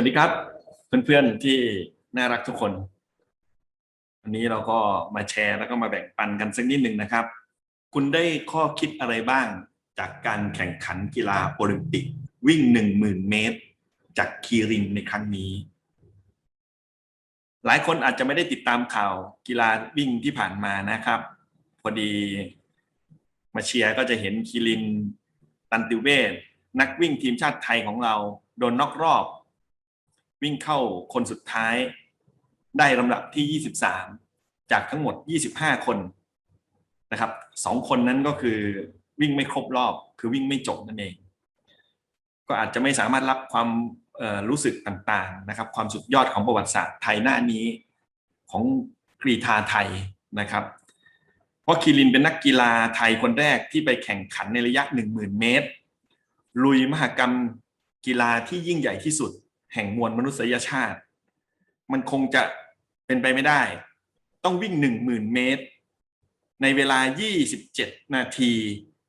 วัสดีครับเพื่อนๆที่น่ารักทุกคน วันนี้เราก็มาแชร์แล้วก็มาแบ่งปันกันสักนิดหนึ่งนะครับ คุณได้ข้อคิดอะไรบ้างจากการแข่งขันกีฬาโอลิมปิก วิ่งหนึ่งหมื่นเมตร จากคีรินในครั้งนี้ หลายคนอาจจะไม่ได้ติดตามข่าวกีฬาวิ่งที่ผ่านมานะครับ พอดีมาเชียร์ก็จะเห็นคีรินตันติเวศนักวิ่งทีมชาติไทยของเราโดนนอกรอบ วิ่งเข้าคนสุดท้าย ได้ลำดับที่ 23 จากทั้งหมด 25 คนนะครับสองคนนั้นก็คือวิ่งไม่ครบรอบ คือวิ่งไม่จบนั่นเอง ก็อาจจะไม่สามารถรับความรู้สึกต่างๆนะครับ ความสุดยอดของประวัติศาสตร์ไทยหน้านี้ของกรีธาไทยนะครับ เพราะคีรินเป็นนักกีฬาไทยคนแรกที่ไปแข่งขันในระยะ 10,000 เมตร ลุยมหกรรมกีฬาที่ยิ่งใหญ่ที่สุด แห่งมวลมนุษยชาติ มันคงจะเป็นไปไม่ได้ ต้องวิ่ง10,000เมตร ในเวลา 27 นาที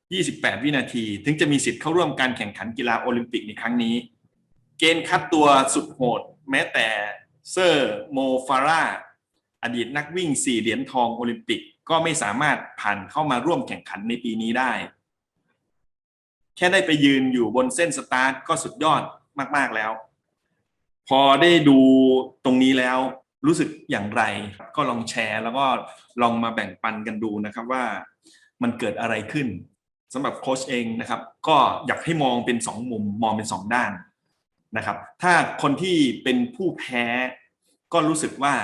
28 วินาที ถึงจะมีสิทธิ์เข้าร่วมการแข่งขันกีฬาโอลิมปิกในครั้งนี้ เกณฑ์คัดตัวสุดโหด แม้แต่เซอร์โมฟาร่าอดีตนักวิ่ง4เหรียญทองโอลิมปิกก็ไม่สามารถผ่านเข้ามาร่วมแข่งขันในปีนี้ได้ แค่ได้ไปยืนอยู่บนเส้นสตาร์ทก็สุดยอดมาก ๆ แล้ว พอได้ดูตรงนี้แล้วรู้สึกอย่างไร ก็ลองแชร์ แล้วก็ลองมาแบ่งปันกันดูนะครับว่ามันเกิดอะไรขึ้นสำหรับโค้ชเองนะครับ ก็อยากให้มองเป็นสองมุมมองเป็นสองด้านนะครับ ถ้าคนที่เป็นผู้แพ้ก็รู้สึกว่า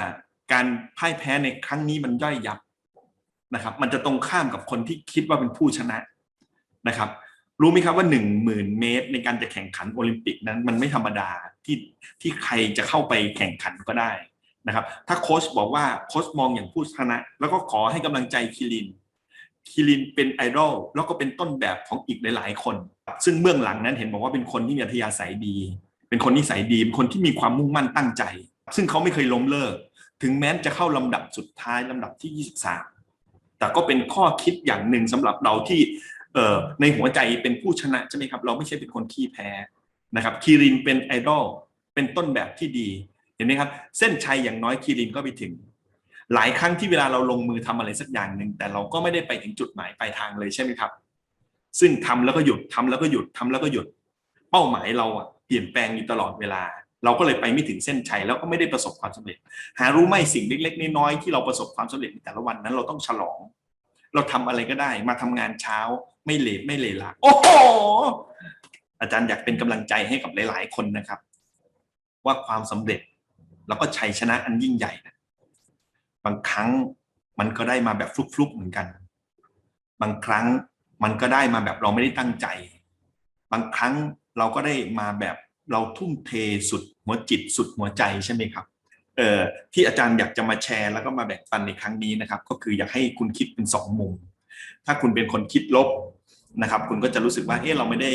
การพ่ายแพ้ในครั้งนี้มันย่อยยับนะครับ มันจะตรงข้ามกับคนที่คิดว่าเป็นผู้ชนะนะครับ รู้ไหมครับว่าหนึ่งหมื่นเมตร ในการจะแข่งขันโอลิมปิกนั้นมันไม่ธรรมดาที่ที่ใครจะเข้าไปแข่งขันก็ได้นะครับ ถ้าโค้ชบอกว่าโค้ชมองอย่างผู้ชนะ แล้วก็ขอให้กำลังใจคิรินคิรินเป็นไอดอลแล้วก็เป็นต้นแบบของอีกหลาย ๆ คน ซึ่งเบื้องหลังนั้นเห็นบอกว่าเป็นคนที่มีอัธยาศัยดี เป็นคนนิสัยดีเป็นคนที่มีความมุ่งมั่นตั้งใจ ซึ่งเขาไม่เคยล้มเลิก ถึงแม้จะเข้าลำดับสุดท้ายลำดับที่ 23 แต่ก็เป็นข้อคิดอย่างหนึ่งสำหรับเราที่ ในหัวใจเป็นผู้ชนะใช่ไหมครับ เราไม่ใช่เป็นคนขี้แพ้นะครับคีรินเป็นไอดอลเป็นต้นแบบที่ดีเห็นไหมครับ เส้นชัยอย่างน้อยคีรินก็ไปถึง หลายครั้งที่เวลาเราลงมือทำอะไรสักอย่างหนึ่งแต่เราก็ไม่ได้ไปถึงจุดหมายปลายทางเลยใช่ไหมครับ ซึ่งทำแล้วก็หยุดทำแล้วก็หยุดทำแล้วก็หยุด เป้าหมายเราอะเปลี่ยนแปลงอยู่ตลอดเวลา เราก็เลยไปไม่ถึงเส้นชัยแล้วก็ไม่ได้ประสบความสำเร็จ หารู้ไหมสิ่งเล็กๆน้อยๆที่เราประสบความสำเร็จในแต่ละวันนั้นเราต้องฉลอง เราทำอะไรก็ได้ มาทำงานเช้าไม่เลทไม่เลละโอ้โหอาจารย์อยากเป็นกำลังใจให้กับหลาย ๆ คนนะครับ ว่าความสำเร็จแล้วก็ชัยชนะอันยิ่งใหญ่นะบางครั้งมันก็ได้มาแบบฟลุกๆเหมือนกัน บางครั้งมันก็ได้มาแบบเราไม่ได้ตั้งใจ บางครั้งเราก็ได้มาแบบเราทุ่มเทสุดหัวจิตสุดหัวใจใช่ไหมครับ ที่อาจารย์อยากจะมาแชร์แล้วก็มาแบ่งปันในครั้งนี้นะครับ ก็คืออยากให้คุณคิดเป็นสองมุม ถ้าคุณเป็นคนคิดลบนะครับ คุณก็จะรู้สึกว่าเออเราไม่ได้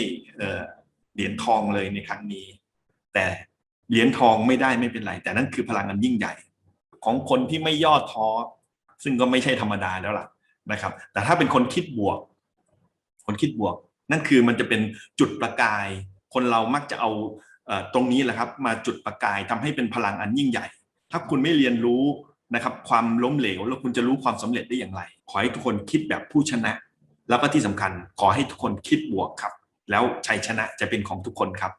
เหรียญทองเลยในครั้งนี้ แต่เหรียญทองไม่ได้ไม่เป็นไร แต่นั่นคือพลังอันยิ่งใหญ่ ของคนที่ไม่ย่อท้อ ซึ่งก็ไม่ใช่ธรรมดาแล้วล่ะนะครับ แต่ถ้าเป็นคนคิดบวก คนคิดบวก นั่นคือมันจะเป็นจุดประกาย คนเรามักจะเอาตรงนี้แหละครับ มาจุดประกายทำให้เป็นพลังอันยิ่งใหญ่ ถ้าคุณไม่เรียนรู้นะครับความล้มเหลวแล้วคุณจะรู้ความสำเร็จได้อย่างไร ขอให้ทุกคนคิดแบบผู้ชนะ แล้วก็ที่สำคัญขอให้ทุกคนคิดบวกครับ แล้วชัยชนะจะเป็นของทุกคนครับ